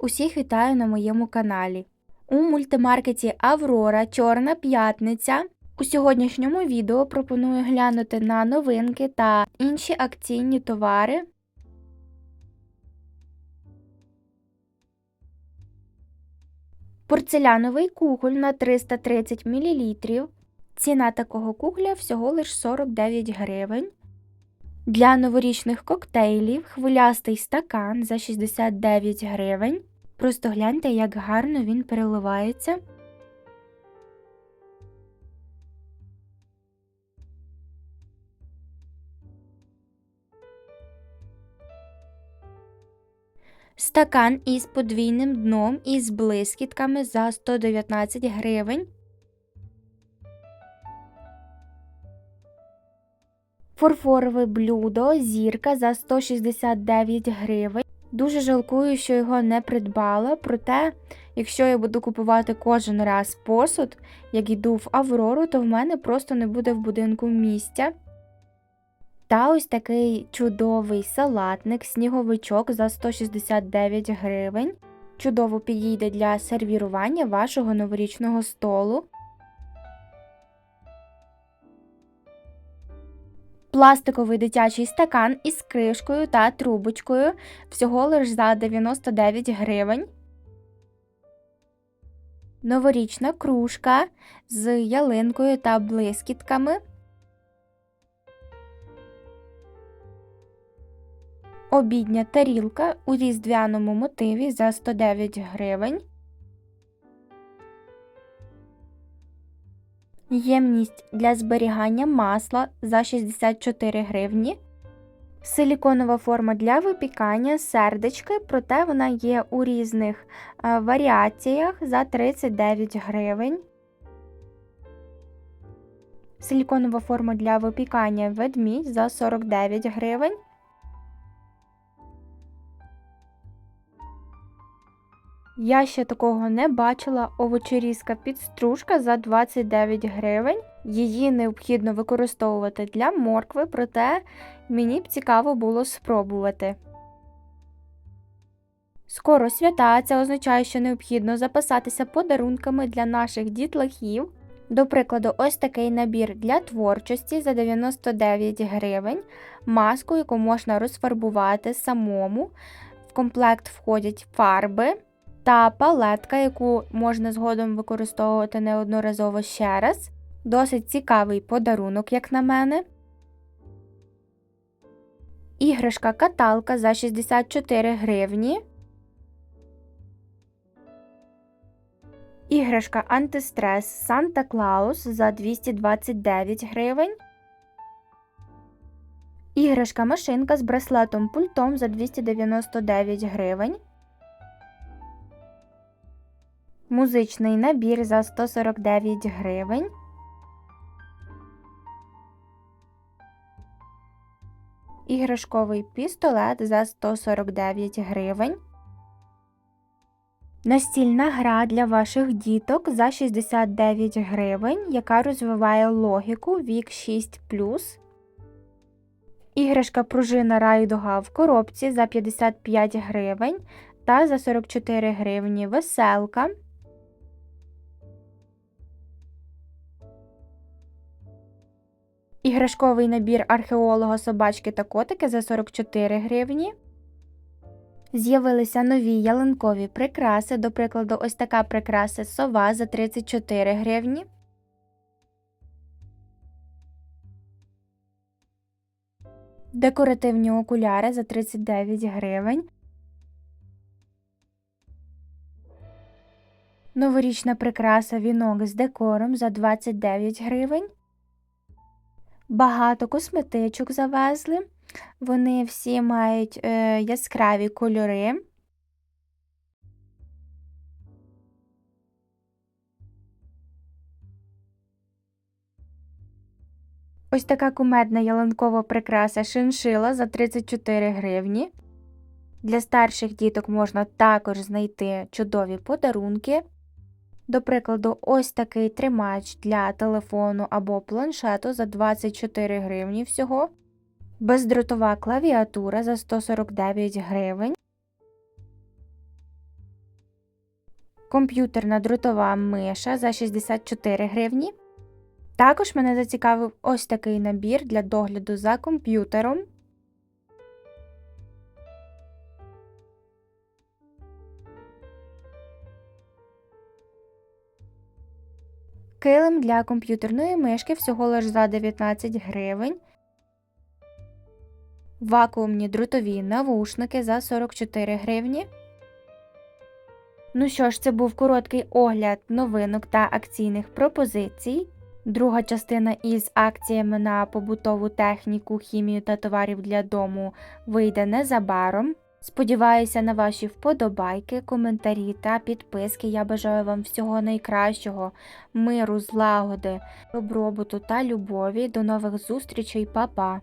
Усіх вітаю на моєму каналі. У мультимаркеті Аврора Чорна П'ятниця. У сьогоднішньому відео пропоную глянути на новинки та інші акційні товари. Порцеляновий кухоль на 330 мл. Ціна такого кухля всього лиш 49 гривень. Для новорічних коктейлів хвилястий стакан за 69 гривень. Просто гляньте, як гарно він переливається. Стакан із подвійним дном і з блискітками за 119 гривень. Фарфорове блюдо зірка за 169 гривень. Дуже жалкую, що його не придбала, проте, якщо я буду купувати кожен раз посуд, як йду в Аврору, то в мене просто не буде в будинку місця. Та ось такий чудовий салатник, сніговичок за 169 гривень. Чудово підійде для сервірування вашого новорічного столу. Пластиковий дитячий стакан із кришкою та трубочкою всього лиш за 99 гривень. Новорічна кружка з ялинкою та блискітками. Обідня тарілка у різдвяному мотиві за 109 гривень. Ємність для зберігання масла за 64 гривні. Силіконова форма для випікання сердечки, проте вона є у різних е, варіаціях за 39 гривень. Силіконова форма для випікання ведмідь за 49 гривень. Я ще такого не бачила. Овочерізка підстружка за 29 гривень. Її необхідно використовувати для моркви, проте мені б цікаво було спробувати. Скоро свята, це означає, що необхідно записатися подарунками для наших дітлахів. До прикладу, ось такий набір для творчості за 99 гривень, маску, яку можна розфарбувати самому. В комплект входять фарби та палетка, яку можна згодом використовувати неодноразово ще раз. Досить цікавий подарунок, як на мене. Іграшка каталка за 64 гривні. Іграшка антистрес Санта Клаус за 229 гривень. Іграшка машинка з браслетом пультом за 299 гривень. Музичний набір за 149 гривень. Іграшковий пістолет за 149 гривень. Настільна гра для ваших діток за 69 гривень, яка розвиває логіку вік 6. Іграшка пружина райдуга в коробці за 55 гривень та за 44 гривні веселка. Іграшковий набір археолога собачки та котики за 44 гривні. З'явилися нові ялинкові прикраси, до прикладу, ось така прикраса сова за 34 гривні. Декоративні окуляри за 39 гривень. Новорічна прикраса вінок з декором за 29 гривень. Багато косметичок завезли. Вони всі мають е, яскраві кольори. Ось така кумедна ялинкова прикраса шиншила за 34 гривні. Для старших діток можна також знайти чудові подарунки. До прикладу, ось такий тримач для телефону або планшету за 24 гривні всього, бездротова клавіатура за 149 гривень. комп'ютерна дротова миша за 64 гривні. Також мене зацікавив ось такий набір для догляду за комп'ютером. Килим для комп'ютерної мишки всього лиш за 19 гривень. Вакуумні дротові навушники за 44 гривні. Ну що ж, це був короткий огляд новинок та акційних пропозицій. Друга частина із акціями на побутову техніку, хімію та товарів для дому вийде незабаром. Сподіваюся на ваші вподобайки, коментарі та підписки. Я бажаю вам всього найкращого, миру, злагоди, добробуту та любові. До нових зустрічей, Па-па!